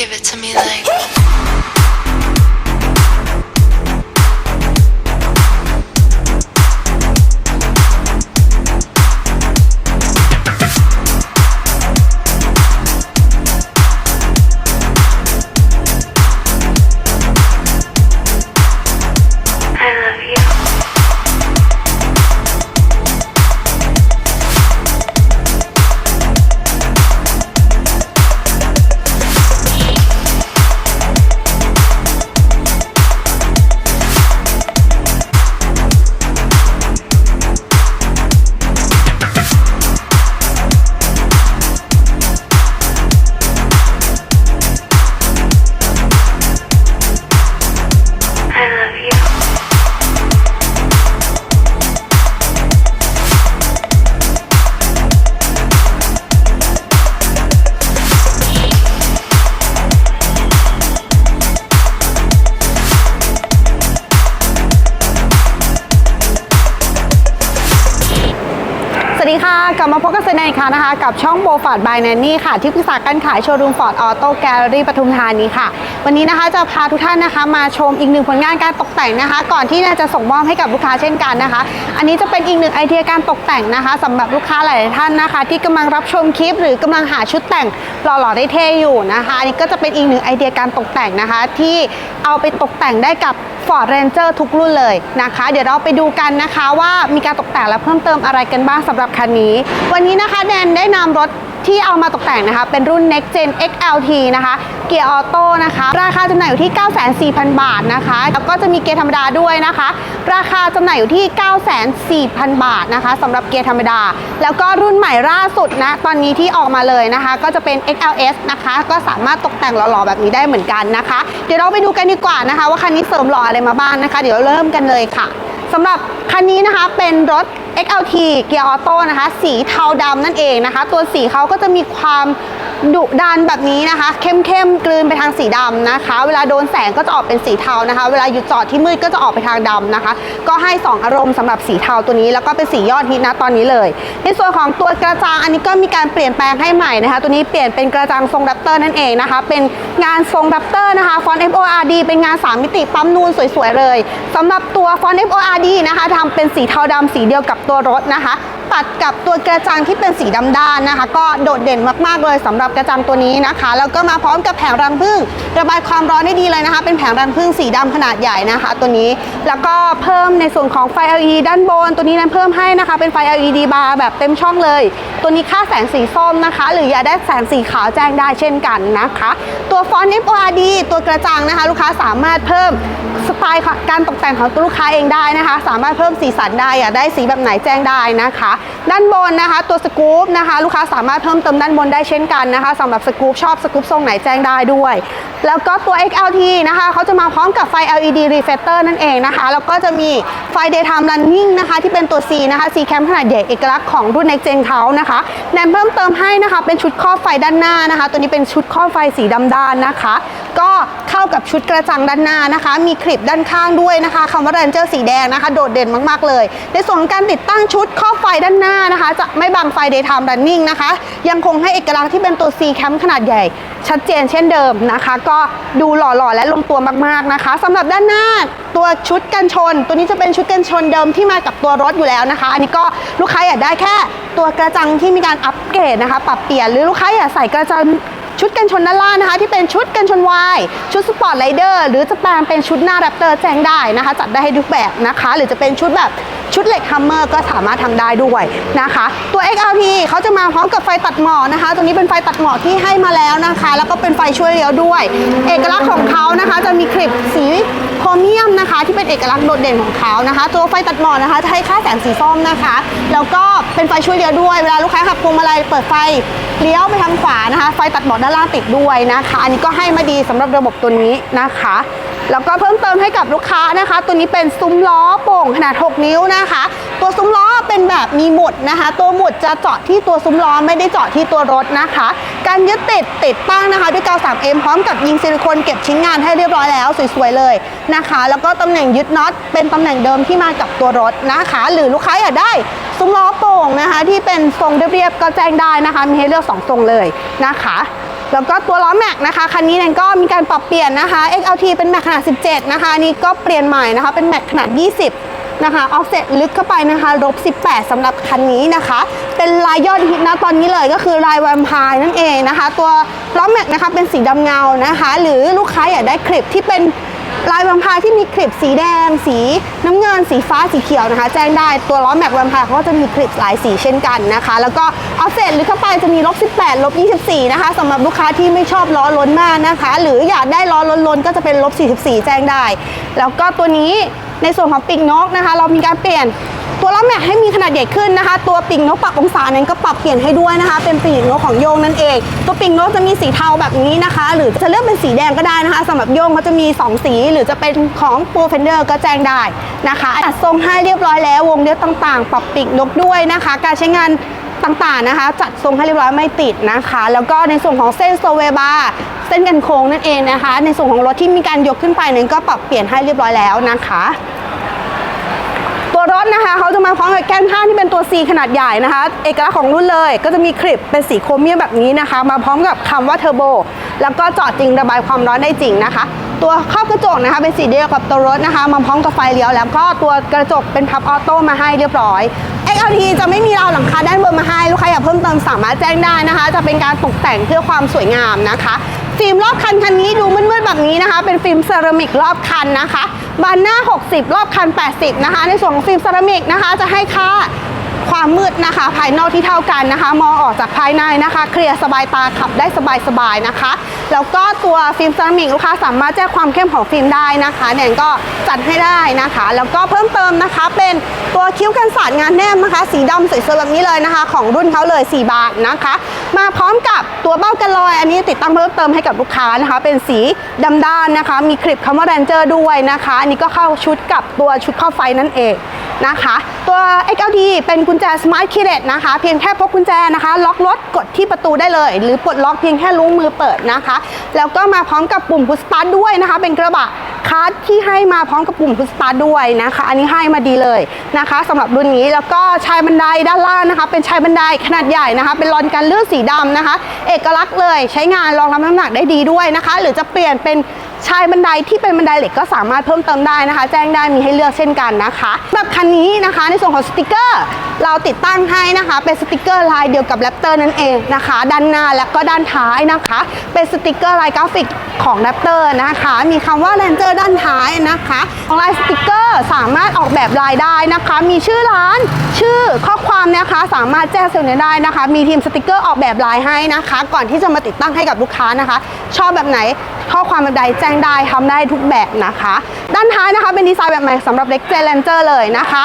Give it to me like. กลับมาพบกันเซนอีกครั้งนะคะ กับช่องโบฟอร์ดบายแนนนี่ค่ะ ที่ปรึกษาการขายโชว์รูมฟอร์ดออโต้แกลเลอรี่ปทุมธานีค่ะ วันนี้นะคะจะพาทุกท่านนะคะมาชมอีกหนึ่งผลงานการตกแต่งนะคะ ก่อนที่จะส่งมอบให้กับลูกค้าเช่นกันนะคะ อันนี้จะเป็นอีกหนึ่งไอเดียการตกแต่งนะคะสำหรับลูกค้าหลายท่านนะคะ ที่กำลังรับชมคลิป หรือกำลังหาชุดแต่งหล่อๆได้เท่อยู่นะคะอันนี้ก็จะเป็นอีกหนึ่งไอเดียการตกแต่งนะคะ ที่เอาไปตกแต่งได้กับ Ford Ranger ทุกรุ่นเลยนะคะ เดี๋ยวเราไปดูกันนะคะว่ามีการตกแต่งและเพิ่มเติมอะไรกันบ้างสำหรับคันนี้วันนี้นะคะแดนได้นำรถที่เอามาตกแต่งนะคะ เป็นรุ่น Next Gen XLT นะคะ เกียร์ออโต้นะคะ ราคาจำหน่ายอยู่ที่ 94,000 บาทนะคะ แล้วก็จะมีเกียร์ธรรมดาด้วยนะคะ ราคาจำหน่ายอยู่ที่ 9,400,000 บาทนะคะสำหรับเกียร์ธรรมดา แล้วก็รุ่นใหม่ล่าสุดนะ ตอนนี้ที่ออกมาเลยนะคะ ก็จะเป็น XLS นะคะ ก็สามารถตกแต่งหล่อๆแบบนี้ได้เหมือนกันนะคะ เดี๋ยวเราไปดูกันดีกว่านะคะ ว่าคันนี้เสริมหล่ออะไรมาบ้างนะคะ เดี๋ยวเริ่มกันเลยค่ะสำหรับคันนี้นะคะเป็นรถ XLT เกียร์ออโต้นะคะ สีเทาดำนั่นเองนะคะ ตัวสีเขาก็จะมีความ ดุดันแบบนี้นะคะ เข้มๆกลืนไปทางสีดำนะคะ เวลาโดนแสงก็จะออกเป็นสีเทานะคะ เวลาอยู่จอดที่มืดก็จะออกไปทางดำนะคะ ก็ให้ 2 อารมณ์สำหรับสีเทาตัวนี้ แล้วก็เป็นสียอดฮิตนะตอนนี้เลย ในส่วนของตัวกระจังอันนี้ก็มีการเปลี่ยนแปลงให้ใหม่นะคะ ตัวนี้เปลี่ยนเป็นกระจังทรงแรปเตอร์นั่นเองนะคะ เป็นงานทรงแรปเตอร์นะคะฟอนต์ FORD เป็นงาน 3 มิติปั๊มนูนสวยๆเลยสำหรับตัวฟอนต์ FORD นะคะทำเป็นสีเทาดำสีเดียวกับตัวรถนะคะตัดกับตัวกระจังที่เป็นสีดำด้านนะคะ ก็โดดเด่นมากๆเลยสำหรับกระจังตัวนี้นะคะ แล้วก็มาพร้อมกับแผงรังผึ้งระบายความร้อนได้ดีเลยนะคะ เป็นแผงรังผึ้งสีดำขนาดใหญ่นะคะ ตัวนี้ แล้วก็เพิ่มในส่วนของไฟ LED ด้านบน ตัวนี้นั้นเพิ่มให้นะคะ เป็นไฟ LED บาร์แบบเต็มช่องเลย ตัวนี้ค่าแสงสีส้มนะคะ หรืออยากได้แสงสีขาวแจ้งได้เช่นกันนะคะ ตัวฟอนต์ FORD ตัวกระจังนะคะ ลูกค้าสามารถเพิ่ม สไตล์การตกแต่งของตัวลูกค้าเองได้นะคะ สามารถเพิ่มสีสันได้อยากได้สีแบบไหนแจ้งได้นะคะ ด้านบนนะคะ ตัวสกู๊ปนะคะ ลูกค้าสามารถเพิ่มเติมด้านบนได้เช่นกันนะคะสำหรับสกู๊ปชอบสกู๊ปทรงไหนแจ้งได้ด้วย แล้วก็ตัว XLT นะคะเขาจะมาพร้อมกับไฟ LED reflector นั่นเองนะคะ แล้วก็จะมีไฟ daytime running นะคะ ที่เป็นตัว C นะคะ C cam ขนาดใหญ่เอกลักษณ์ของรุ่น Next Gen เขานะคะแนมเพิ่มเติมให้นะคะเป็นชุดครอบไฟด้านหน้านะคะ ตัวนี้เป็นชุดครอบไฟสีดำด้านนะคะ ก็เข้ากับชุดกระจังด้านหน้านะคะมีคลิปด้านข้างด้วยนะคะคำว่า Ranger สีแดงนะคะ โดดเด่นมากๆเลย ในส่วนของการติดตั้งชุดครอบไฟด้านหน้านะคะ จะไม่บังไฟ daytime running นะคะ ยังคงให้เอกลักษณ์ที่เป็นตัว C cam ขนาดใหญ่ ชัดเจนเช่นเดิมนะคะ ก็ดูหล่อๆและลงตัวมากๆนะคะสำหรับด้านหน้าตัวชุดกันชน ตัวนี้จะเป็นชุดกันชนเดิมที่มากับตัวรถอยู่แล้วนะคะ อันนี้ก็ลูกค้าอยากได้แค่ตัวกระจังที่มีการอัปเกรดนะคะ ปรับเปลี่ยนหรือลูกค้าอยากใส่กระจัง ชุดกันชนด้านล่างนะคะ ที่เป็นชุดกันชนวายชุดสปอร์ตไรเดอร์หรือจะแปลงเป็นชุดหน้าแรปเตอร์แจ้งได้นะคะ จัดได้ให้ทุกแบบนะคะ หรือจะเป็นชุดแบบชุดเหล็กฮัมเมอร์ก็สามารถทำได้ด้วยนะคะ ตัว XRP เขาจะมาพร้อมกับไฟตัดหมอกนะคะ ตัวนี้เป็นไฟตัดหมอกที่ให้มาแล้วนะคะ แล้วก็เป็นไฟช่วยเลี้ยวด้วย เอกลักษณ์ของเขานะคะ จะมีคลิปสีโครเมียมนะคะ ที่เป็นเอกลักษณ์โดดเด่นของเขานะคะ ตัวไฟตัดหมอกนะคะจะให้ค่าแสงสีส้มนะคะ แล้วก็เป็นไฟช่วยเลี้ยวด้วย เวลาลูกค้าขับพวงมาลัยเปิดไฟเลี้ยวไปทางขวานะคะ ไฟตัดหมอกด้านล่างติดด้วยนะคะ อันนี้ก็ให้มาดีสำหรับระบบตัวนี้นะคะ แล้วก็เพิ่มเติมให้กับลูกค้านะคะ ตัวนี้เป็นซุ้มล้อโป่งขนาด 6 นิ้วนะคะ ตัวซุ้มล้อเป็นแบบมีหมุดนะคะ ตัวหมุดจะเจาะที่ตัวซุ้มล้อไม่ได้เจาะที่ตัวรถนะคะ การยึดติดติดตั้งนะคะ ด้วยกาว 3M พร้อมกับยิงซิลิโคนเก็บชิ้นงานให้เรียบร้อยแล้วสวยๆเลยนะคะ แล้วก็ตำแหน่งยึดน็อตเป็นตำแหน่งเดิมที่มากับตัวรถนะคะ หรือลูกค้าอยากได้ซุ้มล้อโป่งนะคะ ที่เป็นทรงเรียบๆก็แจ้งได้นะคะ มีให้เลือกสองทรงเลยนะคะ แล้วก็ตัวล้อแม็กนะคะคันนี้เนี่ยก็มีการปรับเปลี่ยนนะคะ XLT เป็นแม็กขนาด 17 นะคะอันนี้ก็เปลี่ยนใหม่นะคะเป็นแม็กขนาด 20นะคะออฟเซ็ตลึกเข้าไปนะคะลบ18สำหรับคันนี้นะคะ เป็นลายยอดฮิตนะตอนนี้เลยก็คือลายแวมพายนั่นเองนะคะ ตัวล้อแม็กนะคะเป็นสีดำเงานะคะ หรือลูกค้าอยากได้คลิปที่เป็น ลายแวมพร์ที่มีคลิปสีแดง สีน้ำเงิน สีฟ้าสีเขียวนะคะ แจ้งได้ตัวล้อแม็กแวมพร์เขาก็จะมีคลิปหลายสีเช่นกันนะคะ แล้วก็ออฟเซตหรือเข้าไปจะมีลบ18ลบ24 นะคะสำหรับลูกค้าที่ไม่ชอบล้อล้นมากนะคะ หรืออยากได้ล้อล้นล้นๆก็จะเป็นลบ44 แจ้งได้ แล้วก็ตัวนี้ในส่วนของปีกนกนะคะ เรามีการเปลี่ยน ตัวล้อแม็กให้มีขนาดใหญ่ขึ้นนะคะ ตัวปีกนกปรับองศานั้นก็ปรับเปลี่ยนให้ด้วยนะคะ เป็นปีกนกของโยงนั่นเอง ตัวปีกนกจะมีสีเทาแบบนี้นะคะ หรือจะเลือกเป็นสีแดงก็ได้นะคะสำหรับโยงเขาจะมี 2 สี หรือจะเป็นของโปรเฟนเดอร์ก็แจ้งได้นะคะจัดทรงให้เรียบร้อยแล้ววงเล็บต่างๆ ปรับปีกนกด้วยนะคะ การใช้งานต่างๆนะคะ จัดทรงให้เรียบร้อยไม่ติดนะคะ แล้วก็ในส่วนของเส้นโซเวบาเส้นกันโค้งนั่นเองนะคะ ในส่วนของรถที่มีการยกขึ้นไปนั้นก็ปรับเปลี่ยนให้เรียบร้อยแล้วนะคะ ตัวรถนะคะเขาจะมาพร้อมกับแก้มข้างที่เป็นตัว C ขนาดใหญ่นะคะ เอกลักษณ์ของรุ่นเลยก็จะมีคลิปเป็นสีโครเมียมแบบนี้นะคะ มาพร้อมกับคำว่าเทอร์โบแล้วก็จอดจริงระบายความร้อนได้จริงนะคะ ตัวครอบกระจกนะคะเป็นสีเดียวกับตัวรถนะคะ มาพร้อมกับไฟเลี้ยวแล้วก็ตัวกระจกเป็นพับออโต้มาให้เรียบร้อย XLT จะไม่มีราวหลังคาด้านบนมาให้ลูกค้าอยากเพิ่มเติมสามารถแจ้งได้นะคะ จะเป็นการตกแต่งเพื่อความสวยงามนะคะ ฟิล์มรอบคันคันนี้ดูมืดๆแบบนี้นะคะ เป็นฟิล์มเซรามิกรอบคันนะคะ บานหน้า 60 รอบคัน 80 นะคะ ในส่วนของฟิล์มเซรามิกนะคะ จะให้ค่า ความมืดนะคะ ภายนอกที่เท่ากันนะคะ มองออกจากภายในนะคะ เคลียร์สบายตาขับได้สบายๆนะคะ แล้วก็ตัวฟิล์มเซรามิกลูกค้าสามารถแจ้งความเข้มของฟิล์มได้นะคะเนี่ยก็จัดให้ได้นะคะ แล้วก็เพิ่มเติมนะคะ เป็นตัวคิ้วกันสาดงานแนบนะคะ สีดำสวยๆแบบนี้เลยนะคะ ของรุ่นเขาเลย 4 บาทนะคะ มาพร้อมกับตัวเบ้ากันลอย อันนี้ติดตั้งเพิ่มเติมให้กับลูกค้านะคะ เป็นสีดำด้านนะคะ มีคลิปคำว่า Ranger ด้วยนะคะ อันนี้ก็เข้าชุดกับตัวชุดเข้าไฟนั่นเอง นะคะ ตัว XLD เป็นกุญแจ Smart Key นะคะ เพียงแค่พกกุญแจนะคะ ล็อกรถกดที่ประตูได้เลย หรือปลดล็อกเพียงแค่ลุ้งมือเปิดนะคะ แล้วก็มาพร้อมกับปุ่มพุชสตาร์ทด้วยนะคะ เป็นกระบะคาร์ดที่ให้มาพร้อมกับปุ่มพุชสตาร์ทด้วยนะคะ อันนี้ให้มาดีเลยนะคะสำหรับรุ่นนี้แล้วก็ชายบันไดด้านล่างนะคะ เป็นชายบันไดขนาดใหญ่นะคะ เป็นรอนกันเลื่อดสีดำนะคะ เอกลักษณ์เลยใช้งานรองรับน้ำหนักได้ดีด้วยนะคะ หรือจะเปลี่ยนเป็น ชายบันไดที่เป็นบันไดเหล็กก็สามารถเพิ่มเติมได้นะคะ แจ้งได้มีให้เลือกเช่นกันนะคะสำหรับคันนี้นะคะในส่วนของสติกเกอร์ เราติดตั้งให้นะคะ เป็นสติกเกอร์ลายเดียวกับแรปเตอร์นั่นเองนะคะ ด้านหน้าและก็ด้านท้ายนะคะ เป็นสติกเกอร์ลายกราฟิกของแรปเตอร์นะคะ มีคำว่า Ranger ด้านท้ายนะคะของลายสติกเกอร์สามารถออกแบบลายได้นะคะ มีชื่อร้านชื่อข้อความนะคะสามารถแจ้งเซลล์ได้นะคะ มีทีมสติกเกอร์ออกแบบลายให้นะคะ ก่อนที่จะมาติดตั้งให้กับลูกค้านะคะ ชอบแบบไหน ข้อความแบบใดแจ้งได้ทำได้ทุกแบบนะคะ ด้านท้ายนะคะเป็นดีไซน์แบบใหม่สำหรับเล็กเจเลนเจอร์เลยนะคะ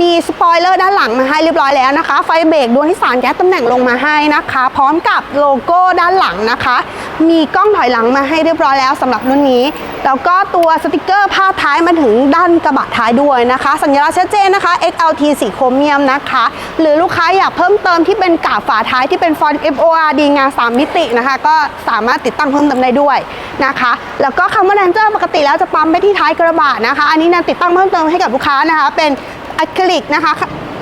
มีสปอยเลอร์ด้านหลังมาให้เรียบร้อยแล้วนะคะ ไฟเบรกดวงที่สารแก๊สตำแหน่งลงมาให้นะคะ พร้อมกับโลโก้ด้านหลังนะคะ มีกล้องถอยหลังมาให้เรียบร้อยแล้วสำหรับรุ่นนี้ แล้วก็ตัวสติกเกอร์ภาท้ายมาถึงด้านกระบะท้ายด้วยนะคะ สัญลักษณ์ชัดเจนนะคะ XLT สีโครเมียมนะคะ หรือลูกค้าอยากเพิ่มเติมที่เป็นกาบฝาท้ายที่เป็นฟอนต์ FORD งาน 3 มิตินะคะ ก็สามารถติดตั้งเพิ่มเติมได้ด้วยนะคะ แล้วก็คำว่า Ranger ปกติแล้วจะปั๊มไปที่ท้ายกระบะนะคะ อันนี้นันติดตั้งเพิ่มเติมให้กับลูกค้านะคะ เป็น อะคริลิกนะคะ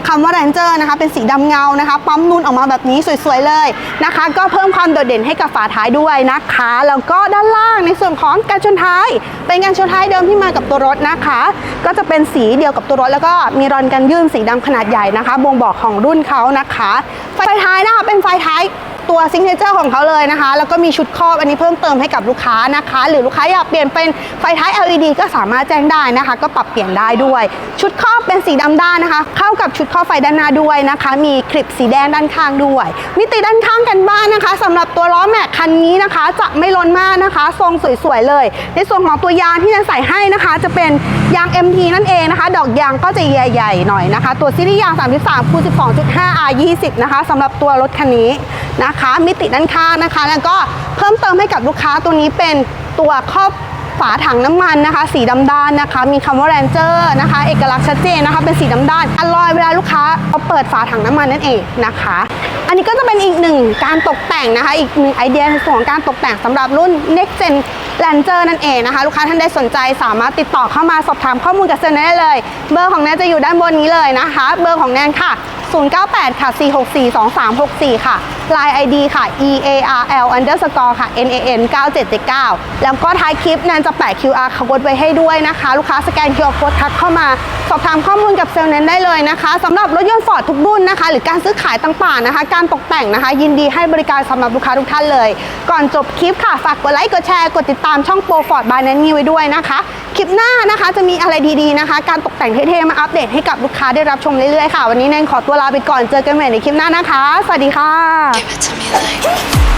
คำว่า Ranger นะคะเป็นสีดำเงานะคะ ปั๊มนูนออกมาแบบนี้สวยๆเลยนะคะ ก็เพิ่มความโดดเด่นให้กับฝาท้ายด้วยนะคะ แล้วก็ด้านล่างในส่วนของการชนท้าย เป็นการชนท้ายเดิมที่มากับตัวรถนะคะ ก็จะเป็นสีเดียวกับตัวรถ แล้วก็มีรอนกันยื่นสีดำขนาดใหญ่นะคะ บ่งบอกของรุ่นเขานะคะ ไฟท้ายนะคะเป็นไฟท้าย ตัวซิงเกิลของเขาเลยนะคะ แล้วก็มีชุดครอบอันนี้เพิ่มเติมให้กับลูกค้านะคะ หรือลูกค้าอยากเปลี่ยนเป็นไฟท้าย LED ก็สามารถแจ้งได้นะคะ ก็ปรับเปลี่ยนได้ด้วย ชุดครอบเป็นสีดำด้านนะคะ เข้ากับชุดครอบไฟด้านหน้าด้วยนะคะ มีคลิปสีแดงด้านข้างด้วย มิติด้านข้างกันบ้านนะคะสำหรับตัวล้อแม็กคันนี้นะคะ จะไม่ล้นมากนะคะ ทรงสวยๆเลย ในส่วนของตัวยางที่จะใส่ให้นะคะ จะเป็นยาง MT นั่นเองนะคะ ดอกยางก็จะใหญ่ๆหน่อยนะคะ ตัวซีรีส์ยาง 33คูณ12.5 R 20 นะคะสำหรับตัวรถคันนี้ นะคะ มิติด้านข้างนะคะ แล้วก็เพิ่มเติมให้กับลูกค้าตัวนี้เป็นตัวครอบฝาถังน้ำมันนะคะ สีดำด้านนะคะ มีคำว่า Ranger นะคะ เอกลักษณ์ชัดเจนนะคะ เป็นสีดำด้านอลอยเวลาลูกค้าเอาเปิดฝาถังน้ำมันนั่นเองนะคะ อันนี้ก็จะเป็นอีกหนึ่งการตกแต่งนะคะ อีกหนึ่งไอเดียในส่วนของการตกแต่งสำหรับรุ่น Next Gen Ranger นั่นเองนะคะ ลูกค้าท่านใดสนใจสามารถติดต่อเข้ามาสอบถามข้อมูลกับเซนได้เลย เบอร์ของแนนจะอยู่ด้านบนนี้เลยนะคะ เบอร์ของแนนค่ะ 098 ค่ะ 464 2364 ค่ะ Line ID ค่ะ EARL underscore ค่ะ NAN 9779 แล้วก็ท้ายคลิปแนนจะแปะ QR code ไว้ให้ด้วยนะคะ ลูกค้าสแกน QR code ทักเข้ามา สอบถามข้อมูลกับเซลล์แนนได้เลยนะคะสำหรับรถยนต์ฟอร์ดทุกรุ่นนะคะ หรือการซื้อขายต่างๆนะคะ การตกแต่งนะคะ ยินดีให้บริการสำหรับลูกค้าทุกท่านเลย ก่อนจบคลิปค่ะฝากกดไลค์กดแชร์กดติดตามช่องโปรฟอร์ดบายแนนนี่ไว้ด้วยนะคะคลิปหน้านะคะจะมีอะไรดีๆนะคะ การตกแต่งเท่ๆมาอัปเดตให้กับลูกค้าได้รับชมเรื่อยๆค่ะ วันนี้แนนขอตัวลาไปก่อนเจอกันใหม่ในคลิปหน้านะคะ สวัสดีค่ะ